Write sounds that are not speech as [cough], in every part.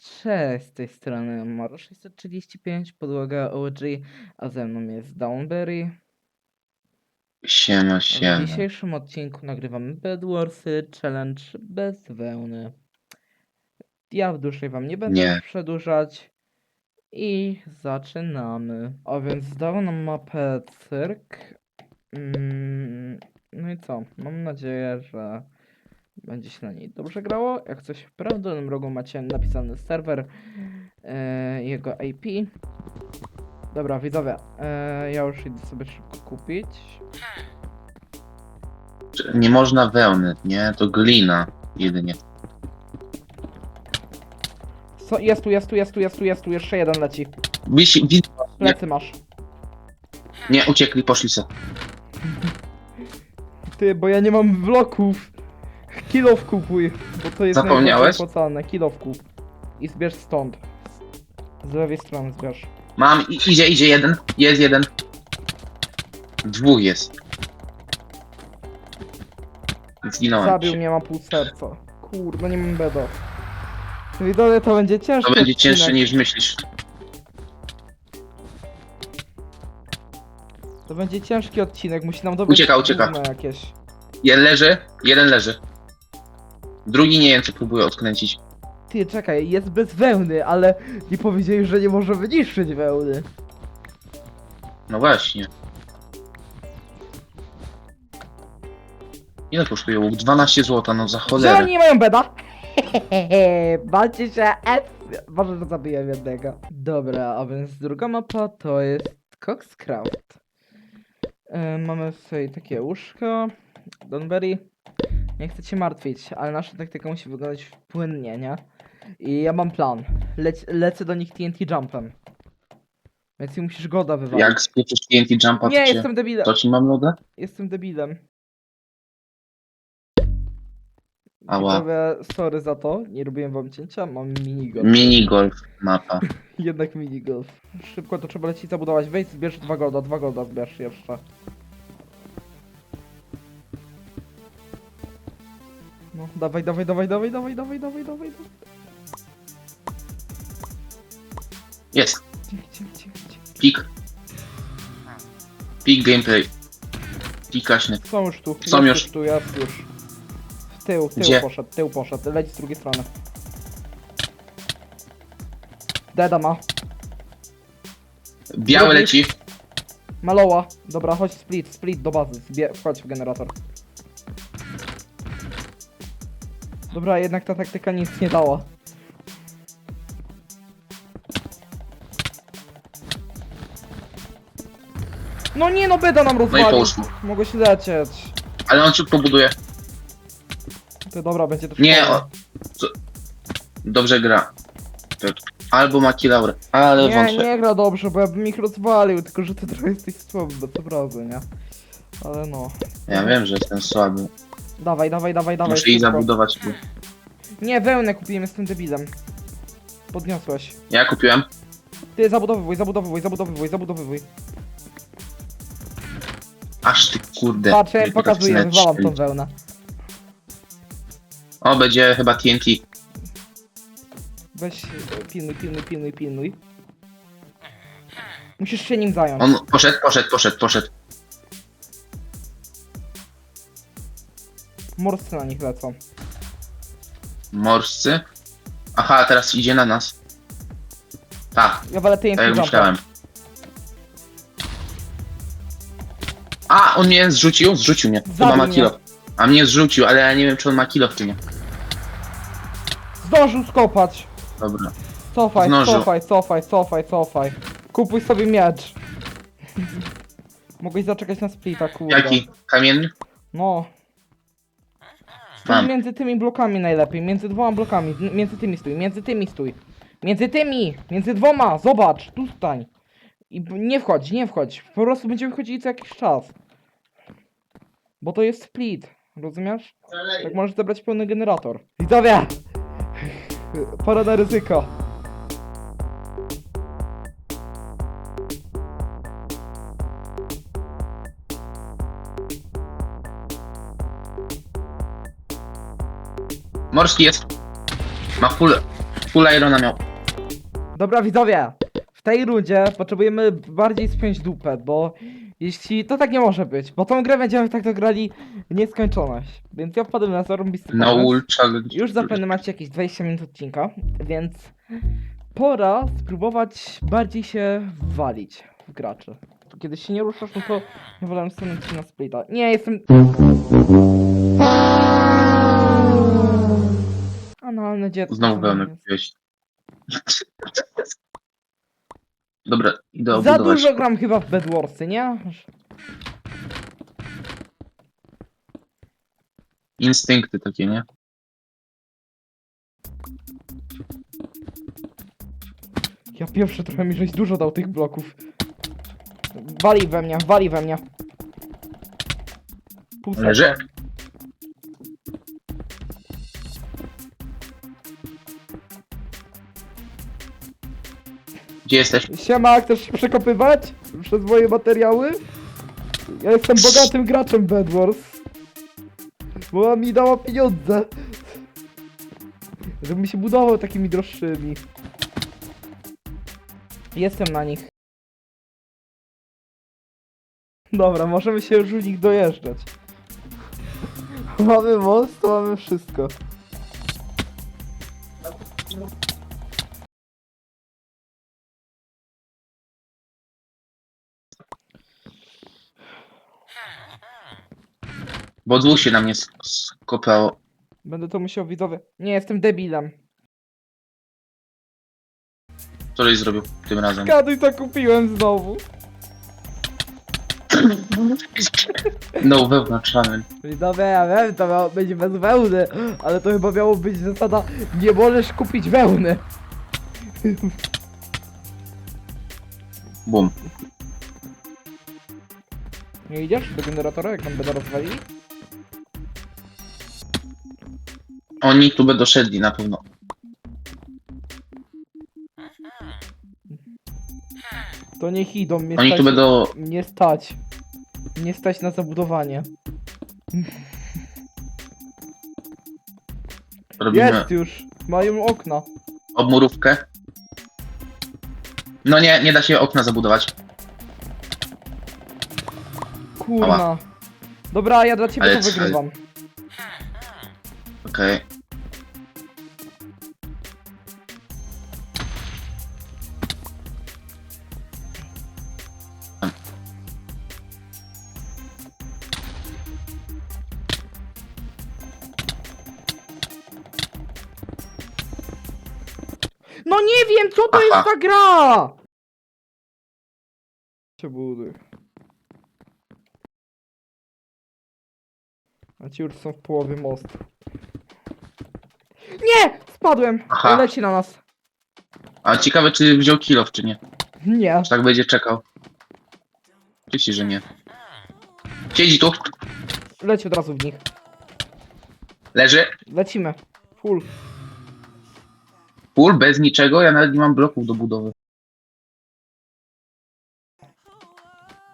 Cześć, z tej strony Maro 635, podłoga OG, a ze mną jest Downberry. Siema, W siema. dzisiejszym odcinku nagrywamy Bedwarsy Challenge bez wełny. Ja dłużej wam nie będę Nie. przedłużać i zaczynamy. A więc dał nam mapę cyrk. Mm, no i co? Mam nadzieję, że będzie się na niej dobrze grało. Jak coś w prawym rogu macie napisany serwer, e, jego IP. Dobra, widzowie, e, ja już idę sobie szybko kupić. Nie można wełny, nie? To glina jedynie. So, jest tu, jest tu, jest tu, jest tu, jest tu, jeszcze jeden leci. Wisi, wid... nie, Plecy masz. nie, uciekli, poszli se. Ty, bo ja nie mam bloków. Kilow kupuj, bo to jest Zapomniałeś? opłacalne. Kilow kup. I zbierz stąd. Z lewej strony zbierz. Mam, i, idzie, idzie jeden, jest jeden. Dwóch jest. Zginąłem. Zabił mnie, ma pół serca. Kurwa, nie mam beda. Widzowie, to będzie ciężko. To będzie cięższe niż myślisz. To będzie ciężki odcinek, musi nam dobrać Ucieka, ucieka. jakieś. Jeden leży, jeden leży. Drugi nie wiem, co próbuje odkręcić. Ty, czekaj, jest bez wełny, ale nie powiedzieli, że nie możemy niszczyć wełny. No właśnie. Ile kosztuje łuk? 12 zł, no za Że cholerę. oni nie mają beda? [laughs] Bądźcie się S. Może, że zabiję jednego. Dobra, a więc druga mapa to jest Coxcraft. Yy, mamy tutaj takie łóżko. Donberry. Nie chcę cię martwić, ale nasza taktyka musi wyglądać płynnie, nie? I ja mam plan. Lec lecę do nich TNT jumpem. Więc i musisz goda wywalić. Jak spieprzysz TNT jumpa, Nie, to, cię, jestem debilem. to ci mam lodę? Jestem debilem. Ała. Widzowie, sorry za to, nie robiłem wam cięcia, mam minigolf. Minigolf mapa. [laughs] Jednak minigolf. Szybko to trzeba lecieć zabudować. Wejdź, zbierz dwa golda, dwa golda zbierz jeszcze. No, dawaj, dawaj, dawaj, dawaj, dawaj, dawaj, dawaj, dawaj. dawaj. Jest. Cicho, cicho, cicho. Pik. Pik gameplay. Pikaśny. Są już tu. Są jest już. tu, jest już. W tył, w tył Gdzie? poszedł, tył poszedł. Leć z drugiej strony. Deda ma. Białe Drugi. leci. Maloła. Dobra, chodź split, split do bazy. Zbie wchodź w generator. Dobra, jednak ta taktyka nic nie dała. No nie no, beda nam No i rozwalił. poszło. Mogę się lecieć. Ale on szybko buduje. To dobra, będzie to Nie, o, co? Dobrze gra. Tak. Albo ma kilaurę, ale Nie, wątpię. nie gra dobrze, bo ja bym ich rozwalił, tylko że ty trochę jesteś słaby, bez obrazy, nie? Ale no. Ja wiem, że jestem słaby. Dawaj, dawaj, dawaj, dawaj. Muszę jej szybko. zabudować. tu. Nie, wełnę kupiłem, jestem debilem. Podniosłeś. Ja kupiłem. Ty, zabudowywuj, zabudowywuj, zabudowywuj, zabudowywuj. Aż ty kurde. Patrz, ja im pokazuję, wywalam tą wełnę. O, będzie chyba TNT. Weź, e, pilnuj, pilnuj, pilnuj, pilnuj. Musisz się nim zająć. On poszedł, poszedł, poszedł, poszedł. Morscy na nich lecą. Morscy. Aha, teraz idzie na nas. Tak, Ja walę tak jak myślałem. A, on mnie zrzucił? Zrzucił mnie. Chyba Zabił ma mnie. kilo. A mnie zrzucił, ale ja nie wiem, czy on ma kilo czy nie. Zdążył skopać. Dobra. Cofaj, Zdążył. cofaj, cofaj, cofaj, cofaj. Kupuj sobie miecz. [laughs] Mogłeś zaczekać na splita, kurde. Jaki? Kamienny? No. Mam. między tymi blokami najlepiej, między dwoma blokami, n- między tymi stój, między tymi stój. Między tymi, między dwoma, zobacz, tu stań. I b- nie wchodź, nie wchodź, po prostu będziemy chodzili co jakiś czas. Bo to jest split, rozumiesz? Tak możesz zebrać pełny generator. Widzowie! [laughs] Pora na ryzyko. Morski jest. Ma full full irona miał. Dobra widzowie, w tej rundzie potrzebujemy bardziej spiąć dupę, bo jeśli to tak nie może być, bo tą grę będziemy tak to grali w nieskończoność. Więc ja wpadłem na zarąbisty No pomysł. ul challenge. Już zapewne macie jakieś 20 minut odcinka, więc pora spróbować bardziej się walić w graczy. Kiedy się nie ruszasz, no to wolę stanąć się na splita. Nie, jestem... Analne dziecko. Znowu co wełnę jest. kupiłeś. Dobra, idę Za obudować. dużo gram chyba w Bedwarsy, nie? Instynkty takie, nie? Ja pierwszy trochę mi żeś dużo dał tych bloków. Wali we mnie, wali we mnie. Pół. Gdzie jesteś? Siema, chcesz się przekopywać przez moje materiały? Ja jestem bogatym graczem Bedwars. Bo mi dała pieniądze. Żebym się budował takimi droższymi. Jestem na nich. Dobra, możemy się już u nich dojeżdżać. Mamy most, to mamy wszystko. Bo dwóch się na mnie sk- skopało. Będę to musiał widzowie. Nie, jestem debilem. Co żeś zrobił tym razem? Kaduj to kupiłem znowu. No, wewnątrz challenge. Widzowie, ja wiem, to miało być bez wełny, ale to chyba miało być zasada, nie możesz kupić wełny. Bum. Nie idziesz do generatora, jak tam będę rozwalili? Oni tu będą szedli na pewno. To niech idą, mnie Oni stać, tu będą... nie stać. Nie stać na zabudowanie. Robimy Jest już, mają okna. obmurówkę. No nie, nie da się okna zabudować. Kurna. Dobra, ja dla ciebie Ale to co- wygrywam. Okej. No nie wiem, co to Aha. jest za gra! Się buduj. A ci już są w połowie mostu. Nie! Spadłem! Aha. Leci na nas. A ciekawe, czy wziął kilof, czy nie. Nie. Czy tak będzie czekał. Oczywiście, że nie. Siedzi tu. Leci od razu w nich. Leży. Lecimy. Full. Full, bez niczego. Ja nawet nie mam bloków do budowy.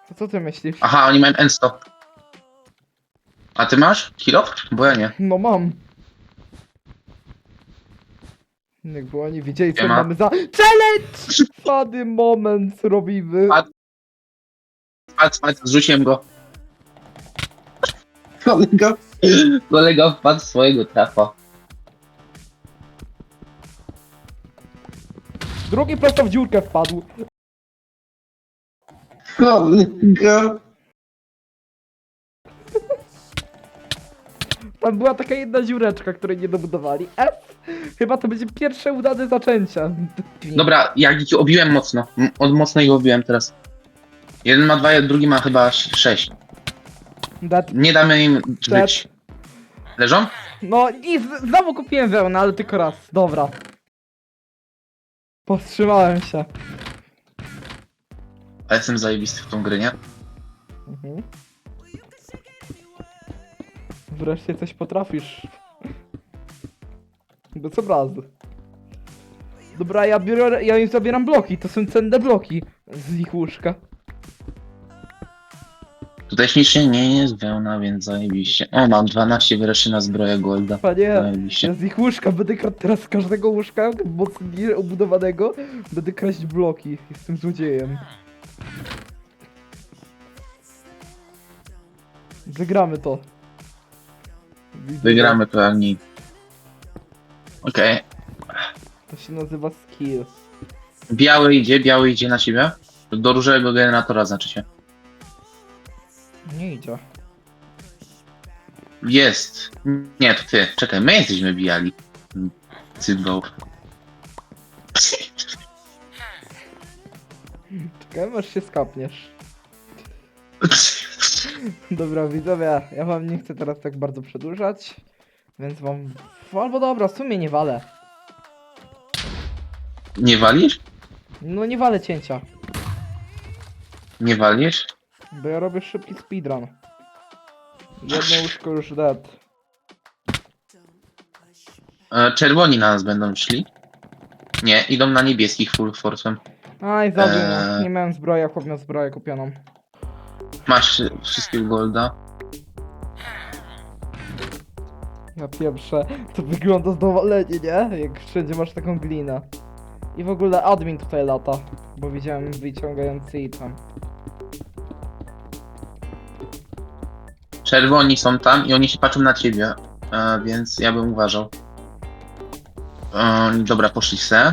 To co ty myślisz? Aha, oni mają N100. A ty masz kilof? Bo ja nie. No mam. Jakby oni wiedzieli co Nie ma. mamy za... Challenge! Fady moment robimy. A- Patrz, patrz, zrzuciłem go. Kolega, kolega wpadł w swojego trafa. Drugi prosto w dziurkę wpadł. Kolega. Tam była taka jedna dziureczka, której nie dobudowali. F! Chyba to będzie pierwsze udane zaczęcie. Dobra, ja ich obiłem mocno. M- Od mocno ich obiłem teraz. Jeden ma dwa, drugi ma chyba sześć. Nie damy im Dead. żyć. Leżą? No i z- znowu kupiłem wełnę, ale tylko raz. Dobra. Powstrzymałem się. A jestem zajebisty w tą grę, nie? Mhm. Wreszcie coś potrafisz. Bez obrazu. Dobra, ja biorę, ja im zabieram bloki, to są cenne bloki z ich łóżka. To Tutaj śmiesznie nie jest wełna, więc zajebiście. O, mam 12 wyreszy na zbroję golda. Panie, Zajebiście. z ich łóżka będę kradł teraz z każdego łóżka mocniej obudowanego będę kraść bloki. Jestem złodziejem. Wygramy to. Widzę, Wygramy pewnie. Okej. To się nazywa skill. Biały idzie, biały idzie na siebie. Do różowego generatora znaczy się. Nie idzie. Jest. Nie, to ty. Czekaj, my jesteśmy bijali. Cymbał. Czekaj, aż się skapniesz. Dobra, widzowie, ja wam nie chcę teraz tak bardzo przedłużać, więc wam... Albo dobra, w sumie nie walę. Nie walisz? No nie walę cięcia, Nie walisz? Bo ja robię szybki speedrun. Jedno łóżko już dead. E, czerwoni na nas będą szli. Nie, idą na niebieskich full force'em. Aj, zabił Eee. mnie. Nie miałem zbroi, a chłop miał zbroję kupioną. Masz e, wszystkiego golda. Ja pierwsze, to wygląda zadowolenie, nie? Jak wszędzie masz taką glinę. I w ogóle admin tutaj lata, bo widziałem wyciągający item. Czerwoni są tam i oni się patrzą na ciebie, e, więc ja bym uważał. E, dobra, poszli se.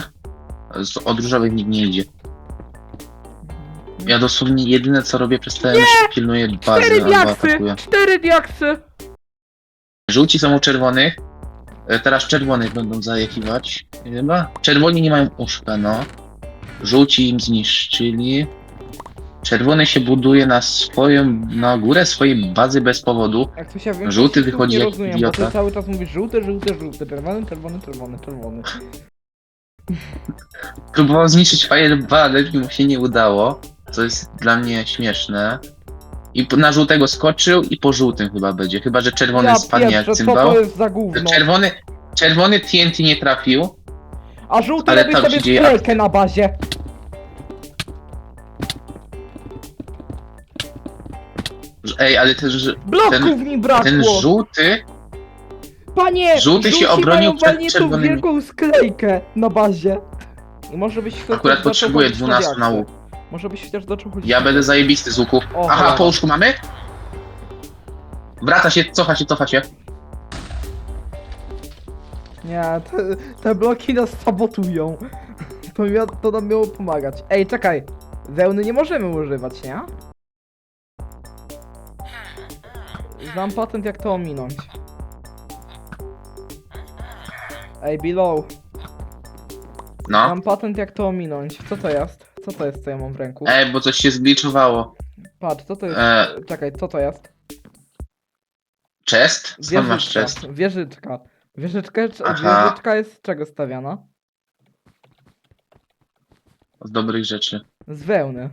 Z od różowych nikt nie idzie. Ja dosłownie jedyne co robię przez te pilnuję bazy Cztery albo diaksy! atakuję. Cztery diaksy! Żółci są u czerwonych. E, Teraz czerwonych będą zajakiwać. Chyba? Czerwoni nie mają uszka, no. Żółci im zniszczyli. Czerwony się buduje na swoją, na górę swojej bazy bez powodu. Jak to się wiem, Żółty to wychodzi nie jak rozumiem, idiota. bo ty cały czas mówisz żółty, żółty, żółty, czerwony, czerwony, czerwony, czerwony. [laughs] Próbował zniszczyć Fireball, mu się nie udało. Co jest dla mnie śmieszne. I po- na żółtego skoczył i po żółtym chyba będzie. Chyba, że czerwony Ja spadnie jak pierwsze, co cymbał. to jest za gówno? Czerwony, czerwony TNT nie trafił. A żółty ale robi tam sobie się sklejkę na bazie. Ej, ale ten, ż- Bloków Ten- mi brakło! ten żółty Panie! żółty się żółci obronił mają przed walniętą czerwonymi. wielką sklejkę na bazie. Może byś chociaż akurat zaczął potrzebuje chodzić na 12 diaksy. na łuk. Może byś chociaż zaczął chodzić Ja na będę zajebisty z łuku. O, Aha, cholera. po łóżku mamy? Wraca się, cofa się, cofa się. Nie, te, te bloki nas sabotują. To, mia, to nam miało pomagać. Ej, czekaj. Wełny nie możemy używać, nie? Znam patent jak to ominąć. Ej, below. No. Mam patent jak to ominąć. Co to jest? Co to jest, co ja mam w ręku? Ej, bo coś się zgliczowało. Patrz, co to jest? E, Czekaj, co to jest? chest? Skąd masz chest? Wieżyczka. Wieżyczka, Aha. wieżyczka jest z czego stawiana? Z dobrych rzeczy. Z wełny.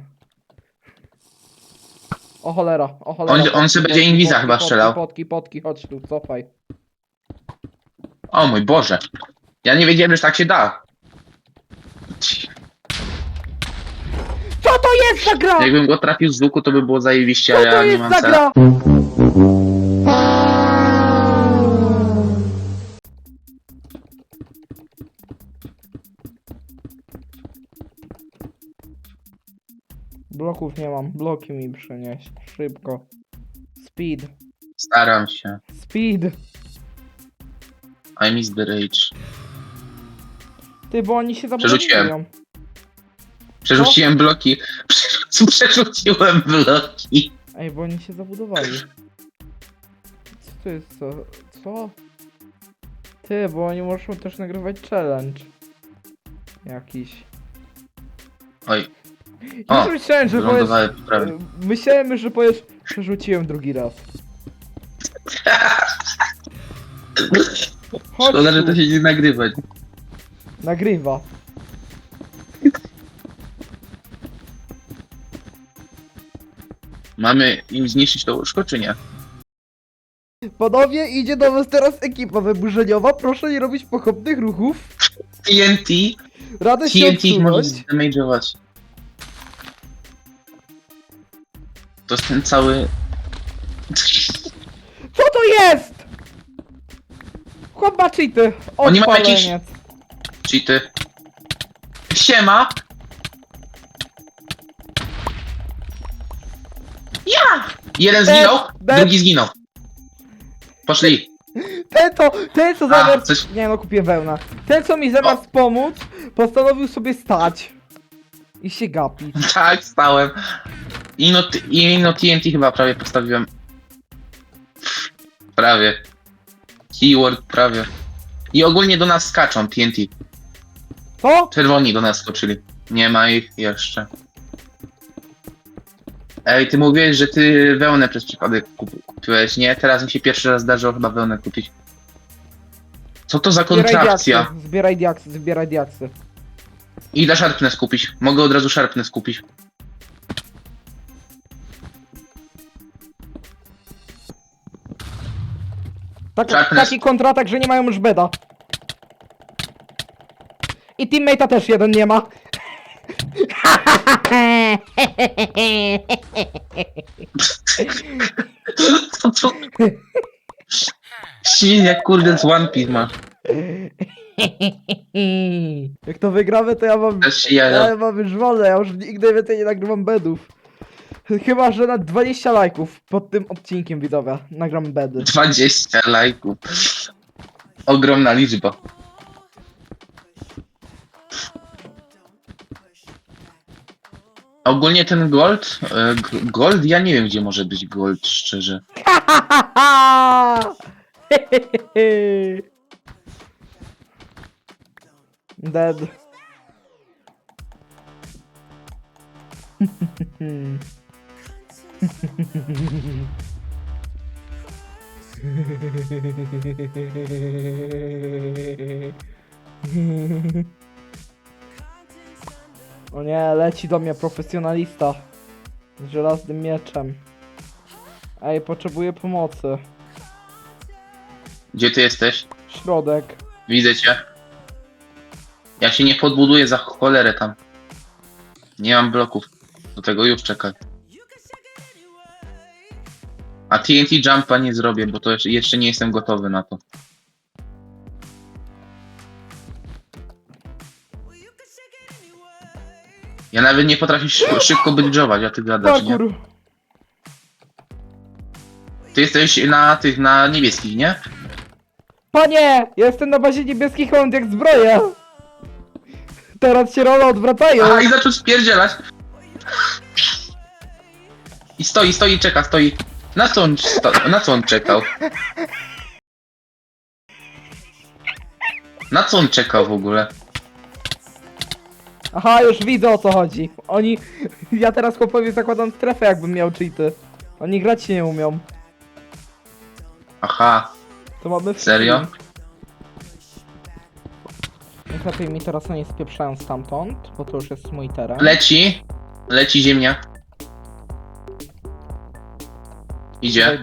O cholera, o cholera. On- on sobie będzie inwiza chyba strzelał. Potki, potki, chodź tu, cofaj. O mój Boże. Ja nie wiedziałem, że tak się da. Co to jest za gra? Jakbym go trafił z łuku, to by było zajebiście, Co ale to ja nie jest mam za cela. gra? Bloków nie mam, bloki mi przynieś. Szybko. Speed. Staram się. Speed. I miss the rage. Ty, bo oni się Przerzuciłem. zabudują. Przerzuciłem bloki. Przerzuci- Przerzuciłem bloki. Ej, bo oni się zabudowali. Co to jest co? Co? Ty, bo oni muszą też nagrywać challenge. Jakiś. Oj, Ja O, myślałem, że powiesz... prawie. Myślałem, że powiesz... Przerzuciłem drugi raz. Chodź [laughs] Szkoda, że tu. to się nie nagrywa. Nagrywa. Mamy im zniszczyć to łóżko, czy nie? Panowie, idzie do was teraz ekipa wyburzeniowa. Proszę nie robić pochopnych ruchów. TNT, Radę się TNT ich może odsunąć. zdamage'ować. To jest ten cały Co to jest? Chłop ma cheaty. Oni mają jakieś- Odpaleniec. Cheaty. Siema! Ja! Jeden zginął, Dead. drugi zginął. Poszli. Ten to, ten co A, zamiast... coś... Nie no, kupię wełnę. Ten co mi zamiast pomóc, postanowił sobie stać. I się gapi. Tak, stałem. Ino, Ino TNT chyba prawie postawiłem. Prawie. Keyword prawie. I ogólnie do nas skaczą TNT. Co? Czerwoni do nas skoczyli. Nie ma ich jeszcze. Ej, ty mówiłeś, że ty wełnę przez przypadek kup- kupiłeś, nie? Teraz mi się pierwszy raz zdarzyło chyba wełnę kupić. Co to za Zbieraj kontrakcja? diaksy, zbieraj diaksy, zbieraj diaksy. Idę Sharpness kupić. Mogę od razu Sharpness kupić. Tak, Sharpness. taki kontratak, że nie mają już beda. I teammate'a też jeden nie ma. Co to? Jak kurde z One Piece masz. Jak to wygramy, to ja mam... Też jaja. Ja mam już wolę, ja już nigdy więcej nie nagrywam bedów. Chyba, że na 20 lajków pod tym odcinkiem widzowie nagram bedy. 20 lajków. Ogromna liczba. Ogólnie ten gold, e, g- gold, ja nie wiem gdzie może być gold, szczerze. [laughs] Dead. [laughs] [laughs] O nie, leci do mnie profesjonalista z żelaznym mieczem. Ej, potrzebuję pomocy. Gdzie ty jesteś? Środek. Widzę cię. Ja się nie podbuduję za cholerę tam. Nie mam bloków. Do tego już czekaj. A TNT jumpa nie zrobię, bo to jeszcze- jeszcze nie jestem gotowy na to. Ja nawet nie potrafię szy- szybko bridge'ować, a ty gadasz, nie? Parkour. Ty jesteś na tych, na niebieskich, nie? Panie! Jestem na bazie niebieskich mam jak zbroję! Teraz się role odwracają! Aha, i zaczął spierdzielać. I stoi, stoi, czeka, stoi. Na co on, na co on czekał? Na co on czekał w ogóle? Aha, już widzę o co chodzi. Oni... Ja teraz chłopowi zakładam strefę jakbym miał cheaty. Oni grać się nie umią. Aha, To mamy... Serio? Niech lepiej mi teraz oni spieprzają stamtąd, bo to już jest mój teren. leci. Leci ziemniak. Daj Idzie.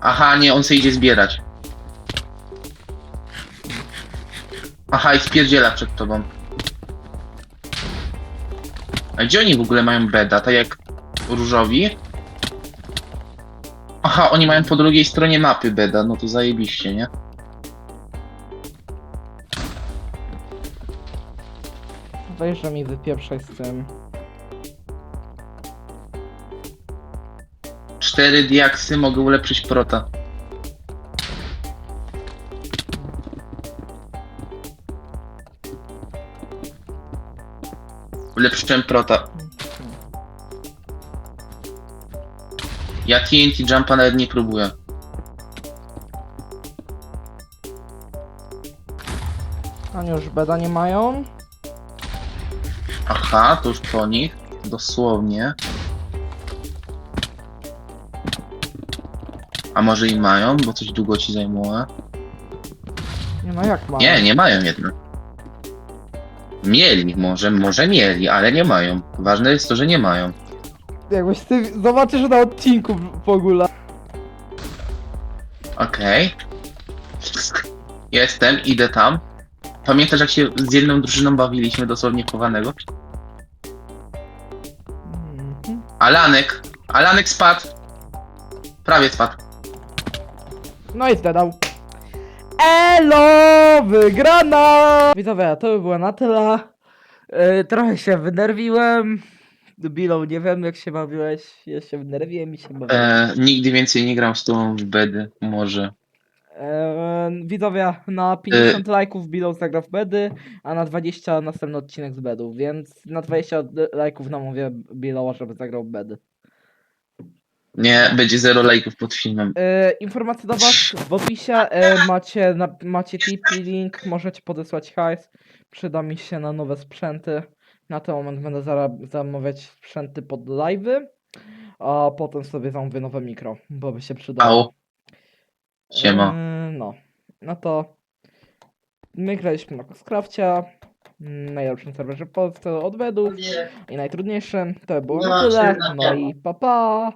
Aha, nie, on se idzie zbierać. Aha, i spierdziela przed tobą. A gdzie oni w ogóle mają beda? Tak jak różowi? Aha, oni mają po drugiej stronie mapy beda, no to zajebiście, nie? Weź, że mi wypieprzaj z tym. Cztery diaksy mogę ulepszyć prota. Ulepszyłem prota. Ja TNT jumpa nawet nie próbuję. Oni już beda nie mają. Aha, to już po nich. Dosłownie. A może i mają, bo coś długo ci zajmuje. Nie no jak mają? Nie, nie mają jednak. Mieli, może, może mieli, ale nie mają. Ważne jest to, że nie mają. Jakbyś ty zobaczysz na odcinku w ogóle. Okej. Jestem, idę tam. Pamiętasz jak się z jedną drużyną bawiliśmy dosłownie chowanego? Mhm. Alanek! Alanek spadł! Prawie spadł. No i zdadał. Elo! Wygrana! Widzowie, to by było na tyle. Yy, trochę się wynerwiłem. Bilą, nie wiem jak się bawiłeś. Ja się wynerwiłem i się bawiłem. E, nigdy więcej nie gram z tobą w bedy, może. Eee, widzowie, na 50 lajków Bilą zagra w bedy, a na 20 następny odcinek z bedów, więc na 20 lajków namówię Biloła, żeby zagrał w bedy. Nie, będzie zero lajków pod filmem. E, informacje do was w opisie, e, macie, na, macie tipi link, możecie podesłać hajs, przyda mi się na nowe sprzęty. Na ten moment będę zara- zamawiać sprzęty pod live'y, a potem sobie zamówię nowe mikro, bo by się przydało. Au. Siema. E, no, no to my graliśmy na Coscrafcie, najlepszym serwerze w Polsce od i najtrudniejszym. To było na tyle, no i pa pa!